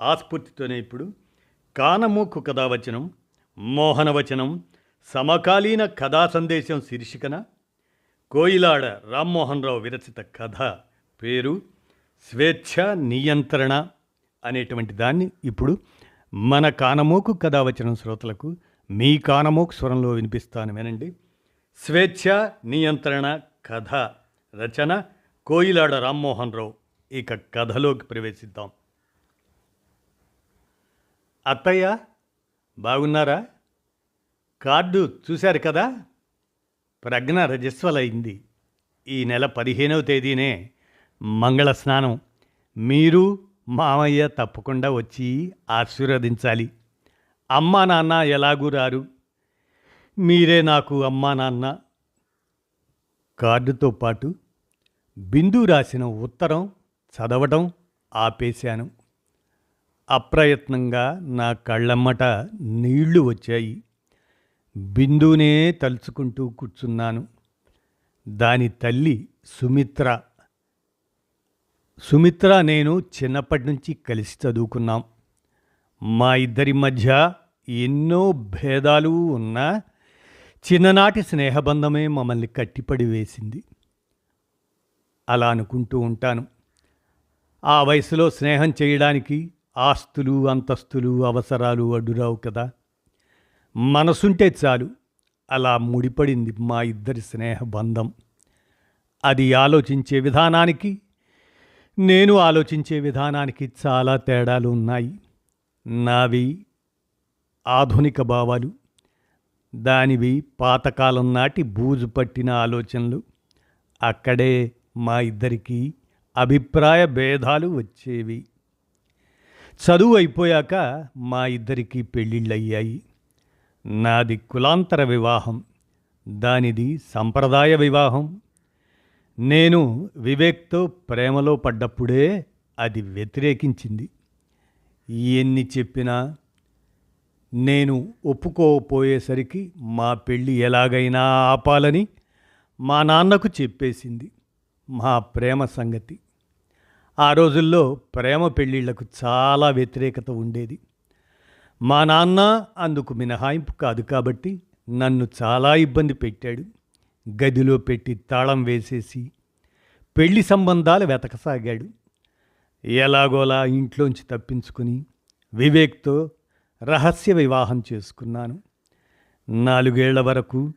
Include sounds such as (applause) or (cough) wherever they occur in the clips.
ఆస్ఫూర్తితోనే ఇప్పుడు కానమూకు కథావచనం మోహనవచనం సమకాలీన కథా సందేశం శీర్షికన కోయిలాడ రామ్మోహన్ రావు విరచిత కథ పేరు స్వేచ్ఛ నియంత్రణ అనేటువంటి దాన్ని ఇప్పుడు మన కానమోకు కథావచనం శ్రోతలకు మీ కానమోకు స్వరంలో వినిపిస్తాను వినండి. స్వేచ్ఛ నియంత్రణ కథ రచన కోయిలాడ రామ్మోహన్ రావు ఇక కథలోకి ప్రవేశిద్దాం. అత్తయ్య బాగున్నారా? కార్డు చూశారు కదా? ప్రజ్ఞ రజస్వలైంది. ఈ నెల పదిహేనవ తేదీనే మంగళ స్నానం. మీరు మామయ్య తప్పకుండా వచ్చి ఆశీర్వదించాలి. అమ్మా నాన్న ఎలాగూ రారు. మీరే నాకు అమ్మా నాన్న. కార్డుతో పాటు బిందు రాసిన ఉత్తరం చదవటం ఆపేశాను. అప్రయత్నంగా నా కళ్ళమ్మట నీళ్ళు వచ్చాయి. బిందునే తలుచుకుంటూ కూర్చున్నాను. దాని తల్లి సుమిత్ర. సుమిత్ర నేను చిన్నప్పటి నుంచి కలిసి చదువుకున్నాం. మా ఇద్దరి మధ్య ఎన్నో భేదాలు ఉన్నా చిన్ననాటి స్నేహబంధమే మమ్మల్ని కట్టిపడి వేసింది. అలా అనుకుంటూ ఉంటాను. ఆ వయసులో స్నేహం చేయడానికి ఆస్తులు అంతస్తులు అవసరాలు అడ్డురావు కదా. మనసుంటే చాలు. అలా ముడిపడింది మా ఇద్దరి స్నేహ బంధం. అది ఆలోచించే విధానానికి నేను ఆలోచించే విధానానికి చాలా తేడాలు ఉన్నాయి. నావి ఆధునిక భావాలు. దానివి పాతకాలం నాటి బూజు పట్టిన ఆలోచనలు. అక్కడే మా ఇద్దరికీ అభిప్రాయ భేదాలు వచ్చేవి. చదువు అయిపోయాక మా ఇద్దరికి పెళ్ళిళ్ళయ్యాయి. నాది కులాంతర వివాహం దానిది సంప్రదాయ వివాహం. నేను వివేక్తో ప్రేమలో పడ్డప్పుడే అది వ్యతిరేకించింది. ఎన్ని చెప్పినా నేను ఒప్పుకోపోయేసరికి మా పెళ్ళి ఎలాగైనా ఆపాలని మా నాన్నకు చెప్పేసింది. మా ప్రేమ సంగతి. ఆ రోజుల్లో ప్రేమ పెళ్ళిళ్ళకు చాలా వ్యతిరేకత ఉండేది. మా నాన్న అందుకు మినహాయింపు కాదు కాబట్టి నన్ను చాలా ఇబ్బంది పెట్టాడు. గదిలో పెట్టి తాళం వేసేసి పెళ్ళి సంబంధాలు వెతకసాగాడు. ఎలాగోలా ఇంట్లోంచి తప్పించుకుని వివేక్తో రహస్య వివాహం చేసుకున్నాను. నాలుగేళ్ళ వరకు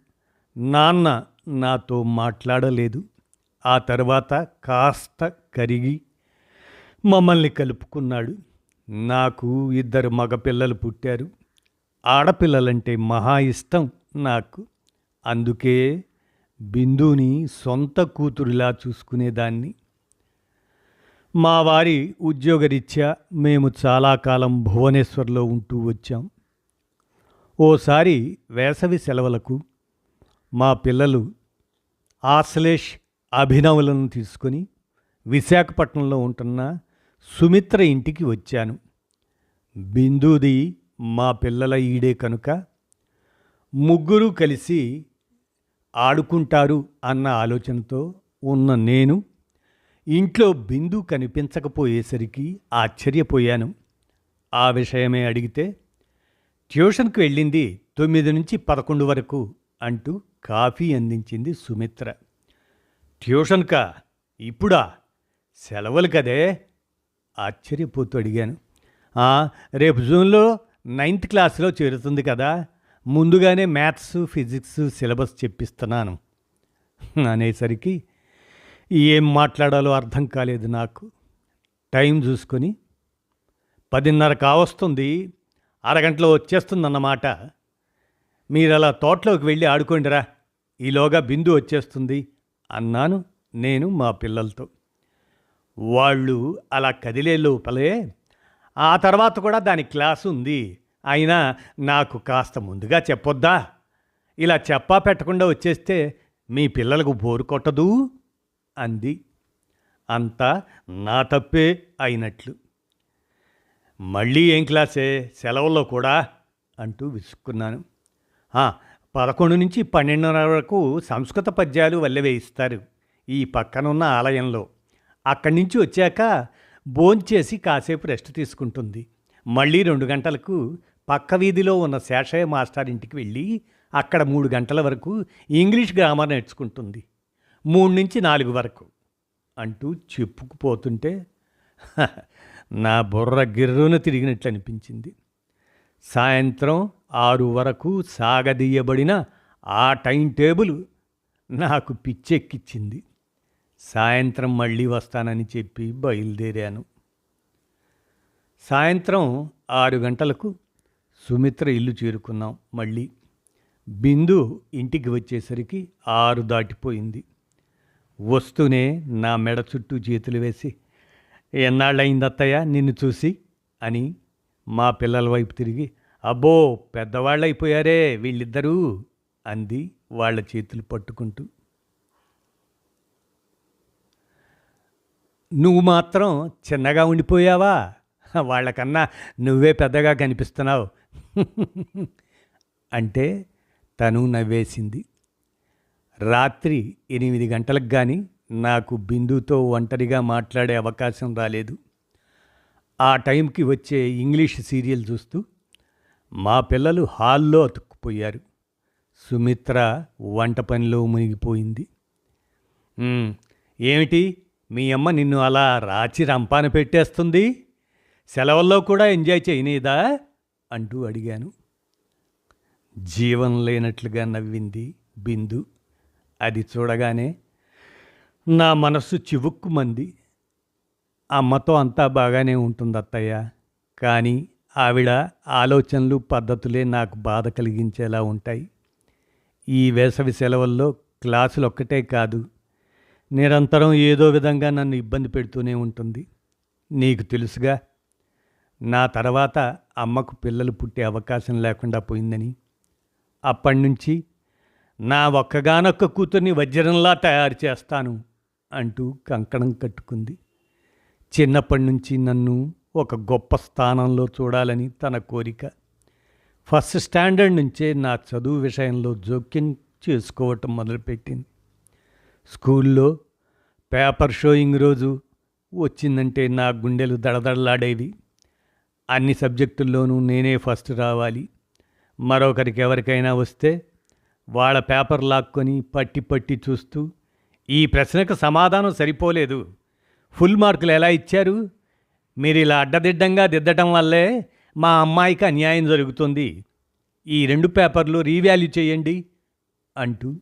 నాన్న నాతో మాట్లాడలేదు. ఆ తర్వాత కాస్త కరిగి మమ్మల్ని కలుపుకున్నాడు. నాకు ఇద్దరు మగపిల్లలు పుట్టారు. ఆడపిల్లలంటే మహా ఇష్టం నాకు. అందుకే బిందుని సొంత కూతురిలా చూసుకునేదాన్ని. మా వారి ఉద్యోగరీత్యా మేము చాలా కాలం భువనేశ్వర్లో ఉంటూ వచ్చాం. ఓసారి వేసవి సెలవులకు మా పిల్లలు ఆశ్లేష్ అభినవులను తీసుకొని విశాఖపట్నంలో ఉంటున్న సుమిత్ర ఇంటికి వచ్చాను. బిందుది మా పిల్లల ఈడే కనుక ముగ్గురు కలిసి ఆడుకుంటారు అన్న ఆలోచనతో ఉన్న నేను ఇంట్లో బిందు కనిపించకపోయేసరికి ఆశ్చర్యపోయాను. ఆ విషయమే అడిగితే ట్యూషన్కి వెళ్ళింది తొమ్మిది నుంచి పదకొండు వరకు అంటూ కాఫీ అందించింది సుమిత్ర. ట్యూషన్కా? ఇప్పుడా? సెలవులు కదే? ఆశ్చర్యపోతూ అడిగాను. రేపు జూన్లో నైన్త్ క్లాస్లో చేరుతుంది కదా ముందుగానే మ్యాథ్స్ ఫిజిక్స్ సిలబస్ చెప్పిస్తున్నాను. అనేసరికి ఏం మాట్లాడాలో అర్థం కాలేదు నాకు. టైం చూసుకొని పదిన్నర కావస్తుంది అరగంటలో వచ్చేస్తుందన్నమాట. మీరు అలా తోటలోకి వెళ్ళి ఆడుకోండిరా ఈలోగా బిందు వచ్చేస్తుంది అన్నాను నేను మా పిల్లలతో. వాళ్ళు అలా కదిలే లోపలే ఆ తర్వాత కూడా దాని క్లాస్ ఉంది. అయినా నాకు కాస్త ముందుగా చెప్పొద్దా? ఇలా చెప్పా పెట్టకుండా వచ్చేస్తే మీ పిల్లలకు బోరు కొట్టదు? అంది. అంతా నా తప్పే అయినట్లు. మళ్ళీ ఏం క్లాసే? సెలవుల్లో కూడా? అంటూ విసుక్కున్నాను. పదకొండు నుంచి పన్నెండున్నర వరకు సంస్కృత పద్యాలు వల్లవేయిస్తారు ఈ పక్కనున్న ఆలయంలో. అక్కడి నుంచి వచ్చాక భోంచేసి కాసేపు రెస్ట్ తీసుకుంటుంది. మళ్ళీ రెండు గంటలకు పక్క వీధిలో ఉన్న శేషయ్య మాస్టర్ ఇంటికి వెళ్ళి అక్కడ మూడు గంటల వరకు ఇంగ్లీష్ గ్రామర్ నేర్చుకుంటుంది. మూడు నుంచి నాలుగు వరకు అంటూ చెప్పుకుపోతుంటే (laughs) నా బుర్ర గిర్రున తిరిగినట్లు అనిపించింది. సాయంత్రం ఆరు వరకు సాగదీయబడిన ఆ టైం టేబుల్ నాకు పిచ్చెక్కిచ్చింది. సాయంత్రం మళ్ళీ వస్తానని చెప్పి బయలుదేరాను. సాయంత్రం ఆరు గంటలకు సుమిత్ర ఇల్లు చేరుకున్నాం. మళ్ళీ బిందు ఇంటికి వచ్చేసరికి ఆరు దాటిపోయింది. వస్తూనే నా మెడ చుట్టూ చేతులు వేసి ఎన్నాళ్ళయింది అత్తయ్య నిన్ను చూసి? అని మా పిల్లల వైపు తిరిగి అబ్బో పెద్దవాళ్ళైపోయారే వీళ్ళిద్దరూ అంది వాళ్ళ చేతులు పట్టుకుంటూ. నువ్వు మాత్రం చిన్నగా ఉండిపోయావా? వాళ్ళకన్నా నువ్వే పెద్దగా కనిపిస్తున్నావు. అంటే తను నవ్వేసింది. రాత్రి ఎనిమిది గంటలకు కానీ నాకు బిందుతో ఒంటరిగా మాట్లాడే అవకాశం రాలేదు. ఆ టైంకి వచ్చే ఇంగ్లీష్ సీరియల్ చూస్తూ మా పిల్లలు హాల్లో అతుక్కుపోయారు. సుమిత్ర వంట పనిలో మునిగిపోయింది. ఏమిటి? మీ అమ్మ నిన్ను అలా రాచి రంపాన పెట్టేస్తుంది? సెలవుల్లో కూడా ఎంజాయ్ చేయనీదా? అంటూ అడిగాను. జీవం లేనట్లుగా నవ్వింది బిందు. అది చూడగానే నా మనస్సు చివుక్కుమంది. అమ్మతో అంతా బాగానే ఉంటుంది అత్తయ్య కానీ ఆవిడ ఆలోచనలు పద్ధతులే నాకు బాధ కలిగించేలా ఉంటాయి. ఈ వేసవి సెలవుల్లో క్లాసులు ఒక్కటే కాదు నిరంతరం ఏదో విధంగా నన్ను ఇబ్బంది పెడుతూనే ఉంటుంది. నీకు తెలుసుగా నా తర్వాత అమ్మకు పిల్లలు పుట్టే అవకాశం లేకుండా పోయిందని. అప్పటి నుంచి నా ఒక్కగానొక్క కూతుర్ని వజ్రంలా తయారు చేస్తాను అంటూ కంకణం కట్టుకుంది. చిన్నప్పటి నుంచి నన్ను ఒక గొప్ప స్థానంలో చూడాలని తన కోరిక. ఫస్ట్ స్టాండర్డ్ నుంచే నా చదువు విషయంలో జోక్యం చేసుకోవటం మొదలుపెట్టింది. స్కూల్లో పేపర్ షోయింగ్ రోజు వచ్చిందంటే నా గుండెలు దడదడలాడేవి అన్ని సబ్జెక్టుల్లోనూ నేనే ఫస్ట్ రావాలి. మరొకరికి ఎవరికైనా వస్తే వాళ్ళ పేపర్ లాక్కొని పట్టి పట్టి చూస్తూ ఈ ప్రశ్నకు సమాధానం సరిపోలేదు. ఫుల్ మార్కులు ఎలా ఇచ్చారు? మీరు ఇలా అడ్డదిడ్డంగా దిద్దటం వల్లే మా అమ్మాయికి అన్యాయం జరుగుతుంది. ఈ రెండు పేపర్లు రీవాల్యూ చేయండి అంటూ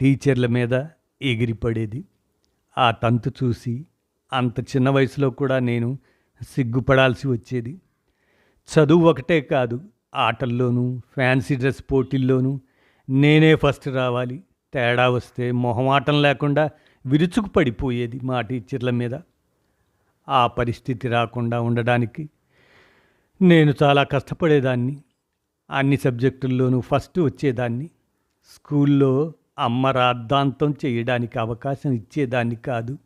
టీచర్ల మీద ఎగిరిపడేది. ఆ తంతు చూసి అంత చిన్న వయసులో కూడా నేను సిగ్గుపడాల్సి వచ్చేది. చదువు ఒకటే కాదు ఆటల్లోనూ ఫ్యాన్సీ డ్రెస్ పోటీల్లోనూ నేనే ఫస్ట్ రావాలి. తేడా వస్తే మొహమాటం లేకుండా విరుచుకు పడిపోయేది మా టీచర్ల మీద. ఆ పరిస్థితి రాకుండా ఉండడానికి నేను చాలా కష్టపడేదాన్ని. అన్ని సబ్జెక్టుల్లోనూ ఫస్ట్ వచ్చేదాన్ని. స్కూల్లో అమ్మ రాద్ధాంతం చేయడానికి అవకాశం ఇచ్చేదాన్ని కాదు.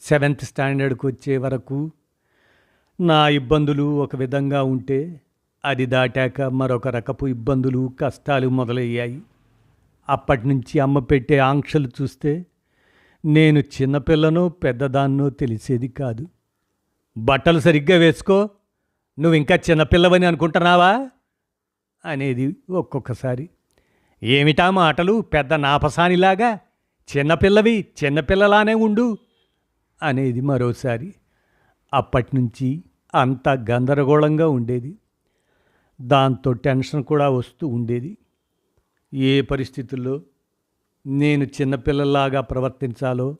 సెవెంత్ స్టాండర్డ్కి వచ్చే వరకు నా ఇబ్బందులు ఒక విధంగా ఉంటే అది దాటాక మరొక రకపు ఇబ్బందులు కష్టాలు మొదలయ్యాయి. అప్పటి నుంచి అమ్మ పెట్టే ఆంక్షలు చూస్తే నేను చిన్నపిల్లనో పెద్దదాన్నో తెలిసేది కాదు. బట్టలు సరిగ్గా వేసుకో నువ్వు ఇంకా చిన్నపిల్లవని అనుకుంటున్నావా? అనేది ఒక్కొక్కసారి. ఏమిటా మాటలు? పెద్ద నాపసానిలాగా? చిన్నపిల్లవి చిన్నపిల్లలానే ఉండు అనేది మరోసారి అప్పటినుంచి అంత గందరగోళంగా ఉండేది. దాంతో టెన్షన్ కూడా వస్తూ ఉండేది. ఏ పరిస్థితుల్లో నేను చిన్నపిల్లలాగా ప్రవర్తించాలో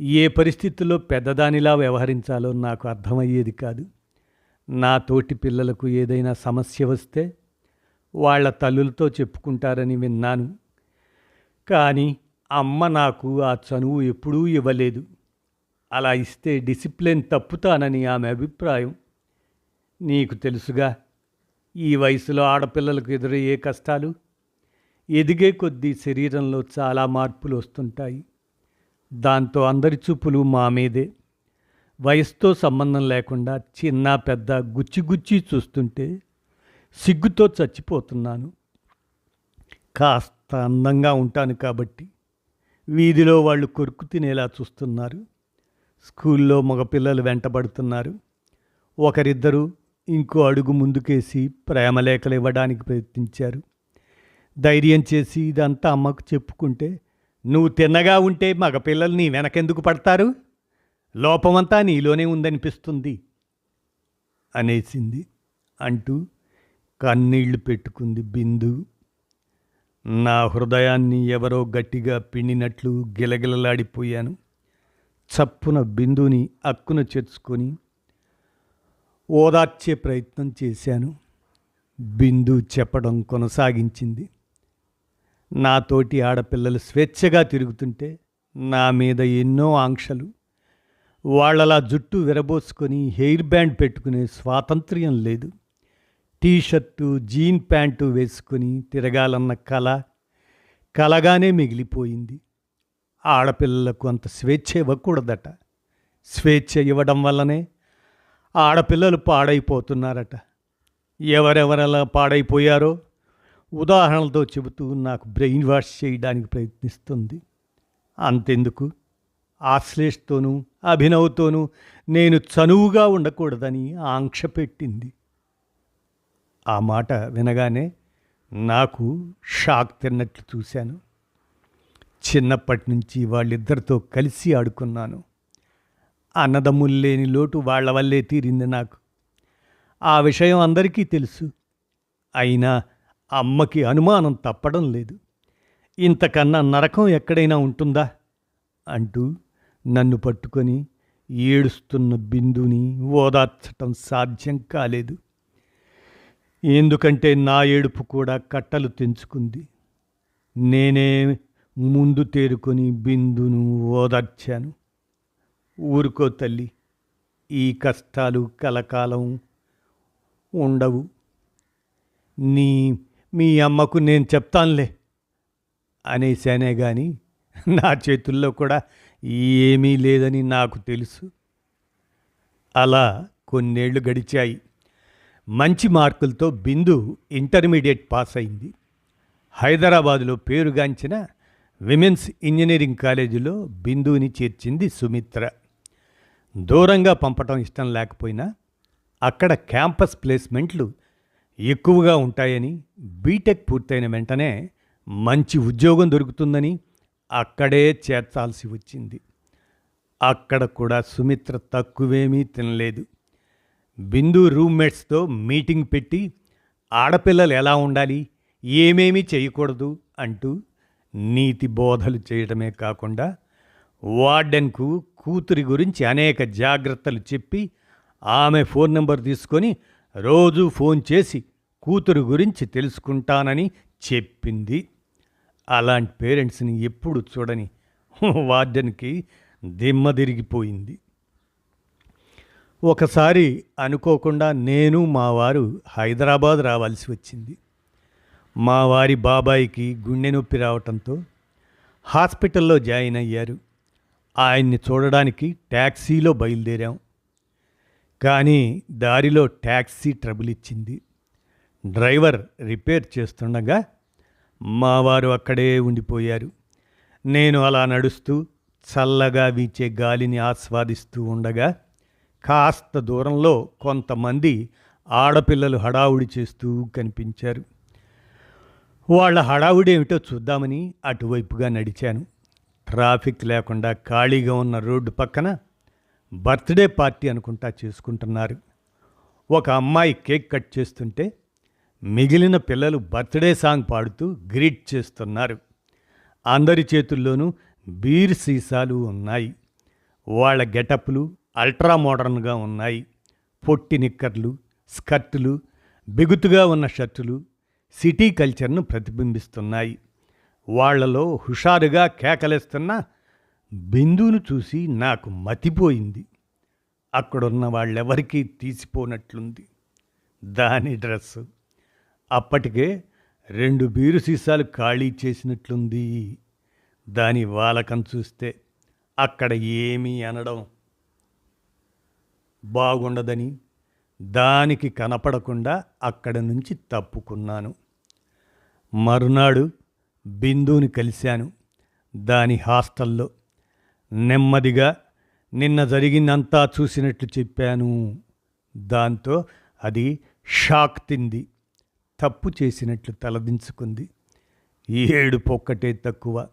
ఏ పరిస్థితుల్లో పెద్దదానిలా వ్యవహరించాలో నాకు అర్థమయ్యేది కాదు. నా తోటి పిల్లలకు ఏదైనా సమస్య వస్తే వాళ్ళ తల్లులతో చెప్పుకుంటారని విన్నాను. కానీ అమ్మ నాకు ఆ చనువు ఎప్పుడూ ఇవ్వలేదు. అలా ఇస్తే డిసిప్లిన్ తప్పుతానని ఆమె అభిప్రాయం. నీకు తెలుసుగా ఈ వయసులో ఆడపిల్లలకు ఎదురయ్యే కష్టాలు ఎదిగే కొద్దీ శరీరంలో చాలా మార్పులు వస్తుంటాయి. దాంతో అందరి చూపులు మా మీదే. వయసుతో సంబంధం లేకుండా చిన్న పెద్ద గుచ్చి గుచ్చి చూస్తుంటే సిగ్గుతో చచ్చిపోతున్నాను. కాస్త అందంగా ఉంటాను కాబట్టి వీధిలో వాళ్ళు కొరుకు తినేలా చూస్తున్నారు. స్కూల్లో మగపిల్లలు వెంటబడుతున్నారు. ఒకరిద్దరు ఇంకో అడుగు ముందుకేసి ప్రేమలేఖలు ఇవ్వడానికి ప్రయత్నించారు. ధైర్యం చేసి ఇదంతా అమ్మకు చెప్పుకుంటే నువ్వు తిన్నగా ఉంటే మగపిల్లలు నీ వెనకెందుకు పడతారు? లోపమంతా నీలోనే ఉందనిపిస్తుంది అనేసింది అంటూ కన్నీళ్ళు పెట్టుకుంది బిందు. నా హృదయాన్ని ఎవరో గట్టిగా పిండినట్లు గిలగిలలాడిపోయాను. చప్పున బిందుని అక్కున చేర్చుకొని ఓదార్చే ప్రయత్నం చేశాను. బిందు చెప్పడం కొనసాగించింది. నాతోటి ఆడపిల్లలు స్వేచ్ఛగా తిరుగుతుంటే నా మీద ఎన్నో ఆంక్షలు. వాళ్ళలా జుట్టు విరబోసుకొని హెయిర్ బ్యాండ్ పెట్టుకునే స్వాతంత్ర్యం లేదు. టీషర్టు జీన్ ప్యాంటు వేసుకొని తిరగాలన్న కళ కలగానే మిగిలిపోయింది. ఆడపిల్లలకు అంత స్వేచ్ఛ ఇవ్వకూడదట. స్వేచ్ఛ ఇవ్వడం వల్లనే ఆడపిల్లలు పాడైపోతున్నారట. ఎవరెవరలా పాడైపోయారో ఉదాహరణలతో చెబుతూ నాకు బ్రెయిన్ వాష్ చేయడానికి ప్రయత్నిస్తుంది. అంతెందుకు? ఆశ్లేషతోనూ అభినవ్తోనూ నేను చనువుగా ఉండకూడదని ఆంక్ష పెట్టింది. ఆ మాట వినగానే నాకు షాక్ తిన్నట్లు చూశాను. చిన్నప్పటి నుంచి వాళ్ళిద్దరితో కలిసి ఆడుకున్నాను. అన్నదమ్ములు లేని లోటు వాళ్ళ వల్లే తీరింది నాకు. ఆ విషయం అందరికీ తెలుసు. అయినా అమ్మకి అనుమానం తప్పడం లేదు. ఇంతకన్నా నరకం ఎక్కడైనా ఉంటుందా? అంటూ నన్ను పట్టుకొని ఏడుస్తున్న బిందుని ఓదార్చటం సాధ్యం కాలేదు. ఎందుకంటే నా ఏడుపు కూడా కట్టలు తెంచుకుంది. నేనే ముందు తేరుకొని బిందును ఓదార్చాను. ఊరుకో తల్లి ఈ కష్టాలు కలకాలం ఉండవు. నీ మీ అమ్మకు నేను చెప్తానులే అనేసానే కానీ నా చేతుల్లో కూడా ఏమీ లేదని నాకు తెలుసు. అలా కొన్నేళ్ళు గడిచాయి. మంచి మార్కులతో బిందు ఇంటర్మీడియట్ పాస్ అయింది. హైదరాబాదులో పేరుగాంచిన విమెన్స్ ఇంజనీరింగ్ కాలేజీలో బిందుని చేర్చింది సుమిత్ర. దూరంగా పంపటం ఇష్టం లేకపోయినా అక్కడ క్యాంపస్ ప్లేస్మెంట్లు ఎక్కువగా ఉంటాయని బీటెక్ పూర్తయిన వెంటనే మంచి ఉద్యోగం దొరుకుతుందని అక్కడే చేర్చాల్సి వచ్చింది. అక్కడ కూడా సుమిత్ర తక్కువేమీ తినలేదు. బిందు రూమ్మేట్స్తో మీటింగ్ పెట్టి ఆడపిల్లలు ఎలా ఉండాలి ఏమేమి చేయకూడదు అంటూ నీతి బోధలు చేయడమే కాకుండా వార్డెన్కు కూతురి గురించి అనేక జాగ్రత్తలు చెప్పి ఆమె ఫోన్ నెంబర్ తీసుకొని రోజు ఫోన్ చేసి కూతురు గురించి తెలుసుకుంటానని చెప్పింది. అలాంటి పేరెంట్స్ని ఎప్పుడు చూడని వార్డెన్కి దిమ్మ తిరిగిపోయింది. ఒకసారి అనుకోకుండా నేను మా వారు హైదరాబాద్ రావాల్సి వచ్చింది. మా వారి బాబాయికి గుండె నొప్పి రావటంతో హాస్పిటల్లో జాయిన్ అయ్యారు. ఆయన్ని చూడడానికి ట్యాక్సీలో బయలుదేరాం. కానీ దారిలో ట్యాక్సీ ట్రబుల్ ఇచ్చింది. డ్రైవర్ రిపేర్ చేస్తుండగా మా వారు అక్కడే ఉండిపోయారు. నేను అలా నడుస్తూ చల్లగా వీచే గాలిని ఆస్వాదిస్తూ ఉండగా కాస్త దూరంలో కొంతమంది ఆడపిల్లలు హడావుడి చేస్తూ కనిపించారు. వాళ్ళ హడావుడి ఏమిటో చూద్దామని అటువైపుగా నడిచాను. ట్రాఫిక్ లేకుండా ఖాళీగా ఉన్న రోడ్డు పక్కన బర్త్డే పార్టీ అనుకుంటా చేసుకుంటున్నారు. ఒక అమ్మాయి కేక్ కట్ చేస్తుంటే మిగిలిన పిల్లలు బర్త్డే సాంగ్ పాడుతూ గ్రీట్ చేస్తున్నారు. అందరి చేతుల్లోనూ బీర్ సీసాలు ఉన్నాయి. వాళ్ళ గెటప్లు అల్ట్రా మోడర్న్గా ఉన్నాయి. పొట్టి నిక్కర్లు స్కర్టులు బిగుతుగా ఉన్న షర్టులు సిటీ కల్చర్ను ప్రతిబింబిస్తున్నాయి. వాళ్ళలో హుషారుగా కేకలేస్తున్న బిందువును చూసి నాకు మతిపోయింది. అక్కడున్న వాళ్ళెవరికీ తీసిపోనట్లుంది. దాని డ్రెస్సు. అప్పటికే రెండు బీరు సీసాలు ఖాళీ చేసినట్లుంది. దాని వాలకం చూస్తే అక్కడ ఏమీ అనడం బాగుండదని దానికి కనపడకుండా అక్కడ నుంచి తప్పుకున్నాను. మరునాడు బిందుని కలిశాను. దాని హాస్టల్లో నెమ్మదిగా నిన్న జరిగిందంతా చూసినట్లు చెప్పాను. దాంతో అది షాక్ తింది. తప్పు చేసినట్లు తలదించుకుంది. ఏడు పొక్కటే తక్కువ.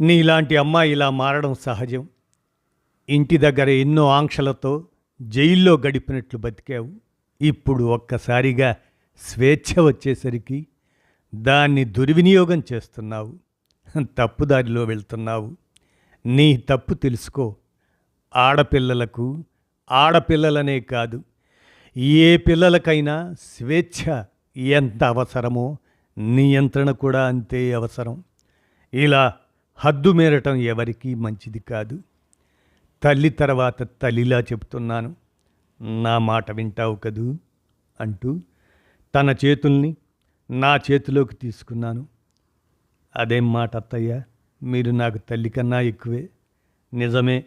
నీలాంటి అమ్మాయి ఇలా మారడం సహజం. ఇంటి దగ్గర ఎన్నో ఆంక్షలతో జైల్లో గడిపినట్లు బతికావు. ఇప్పుడు ఒక్కసారిగా స్వేచ్ఛ వచ్చేసరికి దాన్ని దుర్వినియోగం చేస్తున్నావు. తప్పుదారిలో వెళ్తున్నావు. నీ తప్పు తెలుసుకో. ఆడపిల్లలకు ఆడపిల్లలనే కాదు ఏ పిల్లలకైనా స్వేచ్ఛ ఎంత అవసరమో నియంత్రణ కూడా అంతే అవసరం. ఇలా హద్దు మేరటం ఎవరికీ మంచిది కాదు. తల్లి తర్వాత తల్లిలా చెప్తున్నాను. నా మాట వింటావు కదూ? అంటూ తన చేతుల్ని నా చేతిలోకి తీసుకున్నాను. అదేం మాట అత్తయ్య? మీరు నాకు తల్లి కన్నా ఎక్కువే. నిజమే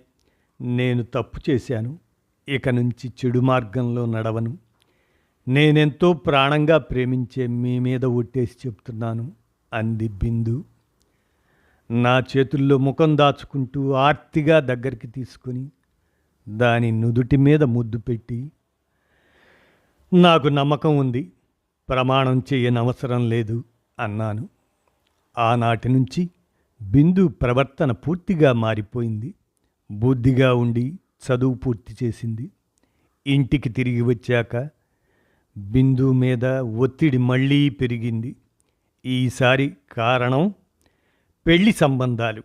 నేను తప్పు చేశాను. ఇక నుంచి చెడు మార్గంలో నడవను. నేనెంతో ప్రాణంగా ప్రేమించే మీ మీద ఒట్టేసి చెప్తున్నాను అంది బిందు. నా చేతుల్లో ముఖం దాచుకుంటూ ఆర్తిగా దగ్గరికి తీసుకుని దాని నుదుటి మీద ముద్దు పెట్టి నాకు నమ్మకం ఉంది ప్రమాణం చేయనవసరం లేదు అన్నాను. ఆనాటి నుంచి బిందు ప్రవర్తన పూర్తిగా మారిపోయింది. బుద్ధిగా ఉండి చదువు పూర్తి చేసింది. ఇంటికి తిరిగి వచ్చాక బిందు మీద ఒత్తిడి మళ్ళీ పెరిగింది. ఈసారి కారణం పెళ్ళి సంబంధాలు.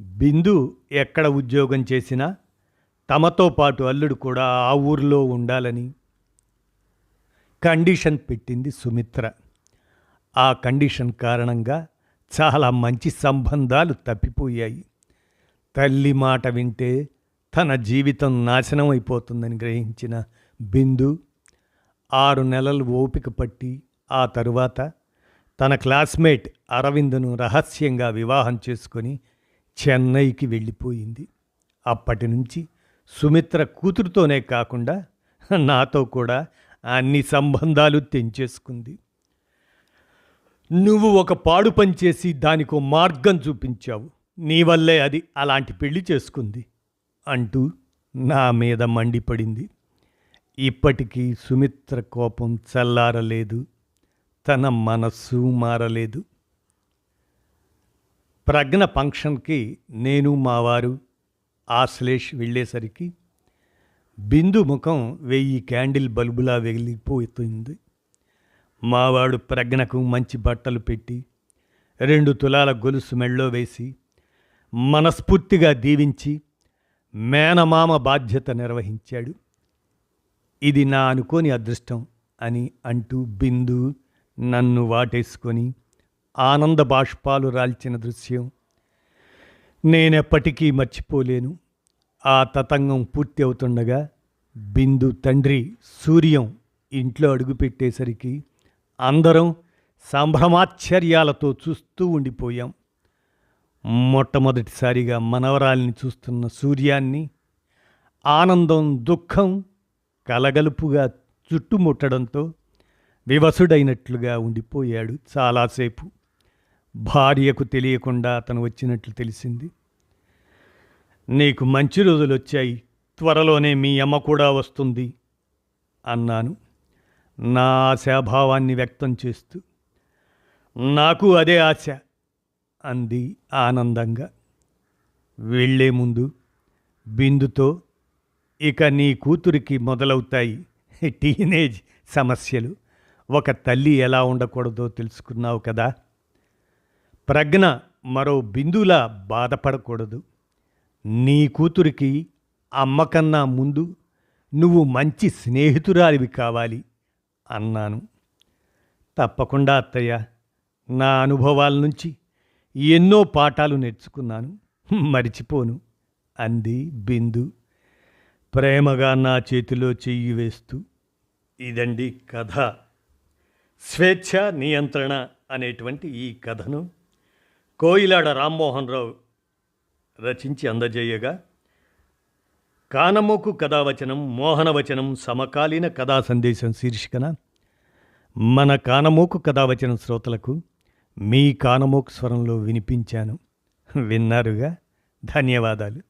బిందు ఎక్కడ ఉద్యోగం చేసినా తమతో పాటు అల్లుడు కూడా ఆ ఊరిలో ఉండాలని. కండిషన్ పెట్టింది సుమిత్ర. ఆ కండిషన్ కారణంగా చాలా మంచి సంబంధాలు తప్పిపోయాయి. తల్లి మాట వింటే తన జీవితం నాశనం అయిపోతుందని గ్రహించిన బిందు ఆరు నెలలు ఓపిక పట్టి ఆ తరువాత తన క్లాస్మేట్ అరవింద్ను రహస్యంగా వివాహం చేసుకొని చెన్నైకి వెళ్ళిపోయింది. అప్పటి నుంచి సుమిత్ర కూతురుతోనే కాకుండా నాతో కూడా అన్ని సంబంధాలు తెంచేసుకుంది. నువ్వు ఒక పాడు పనిచేసి దానికో మార్గం చూపించావు. నీ వల్లే అది అలాంటి పెళ్ళి చేసుకుంది అంటూ నా మీద మండిపడింది. ఇప్పటికీ సుమిత్ర కోపం చల్లారలేదు. తన మనస్సు మారలేదు. ప్రజ్ఞ ఫంక్షన్కి నేను మావారు ఆశ్లేష్ వెళ్ళేసరికి బిందు ముఖం వెయ్యి క్యాండిల్ బల్బులా వెగిలిపోతుంది మావాడు ప్రజ్ఞకు మంచి బట్టలు పెట్టి రెండు తులాల గొలుసు మెళ్ళో వేసి మనస్ఫూర్తిగా దీవించి మేనమామ బాధ్యత నిర్వహించాడు. ఇది నా అనుకోని అదృష్టం అని అంటూ బిందు నన్ను వాటేసుకొని ఆనంద బాష్పాలు రాల్చిన దృశ్యం. నేనెప్పటికీ మర్చిపోలేను. ఆ తతంగం పూర్తి అవుతుండగా బిందు తండ్రి సూర్యం ఇంట్లో అడుగుపెట్టేసరికి అందరం సంభ్రమాశ్చర్యాలతో చూస్తూ ఉండిపోయాం. మొట్టమొదటిసారిగా మనవరాల్ని చూస్తున్న సూర్యాన్ని ఆనందం దుఃఖం కలగలుపుగా చుట్టుముట్టడంతో వివసుడైనట్లుగా ఉండిపోయాడు చాలాసేపు. భార్యకు తెలియకుండా అతను వచ్చినట్లు తెలిసింది. నీకు మంచి రోజులు వచ్చాయి. త్వరలోనే మీ అమ్మ కూడా వస్తుంది అన్నాను. నా ఆశాభావాన్ని వ్యక్తం చేస్తూ. నాకు అదే ఆశ అంది ఆనందంగా. వెళ్ళే ముందు బిందుతో ఇక నీ కూతురికి మొదలవుతాయి (laughs) టీనేజ్ సమస్యలు. ఒక తల్లి ఎలా ఉండకూడదో తెలుసుకున్నావు కదా. ప్రజ్ఞ మరో బిందులా బాధపడకూడదు. నీ కూతురికి అమ్మకన్నా ముందు నువ్వు మంచి స్నేహితురాలివి కావాలి అన్నాను. తప్పకుండా అత్తయ్య నా అనుభవాల నుంచి ఎన్నో పాఠాలు నేర్చుకున్నాను. మరిచిపోను అంది బిందు. ప్రేమగా నా చేతిలో చెయ్యి వేస్తూ ఇదండి కథ. స్వేచ్ఛ నియంత్రణ అనేటువంటి ఈ కథను కోయిలాడ రామ్మోహన్ రావు రచించి అందజేయగా కానమోకు కథావచనం మోహనవచనం సమకాలీన కథా సందేశం శీర్షికన మన కానమోకు కథావచనం శ్రోతలకు మీ కానమోకు స్వరంలో వినిపించాను. విన్నారుగా? ధన్యవాదాలు.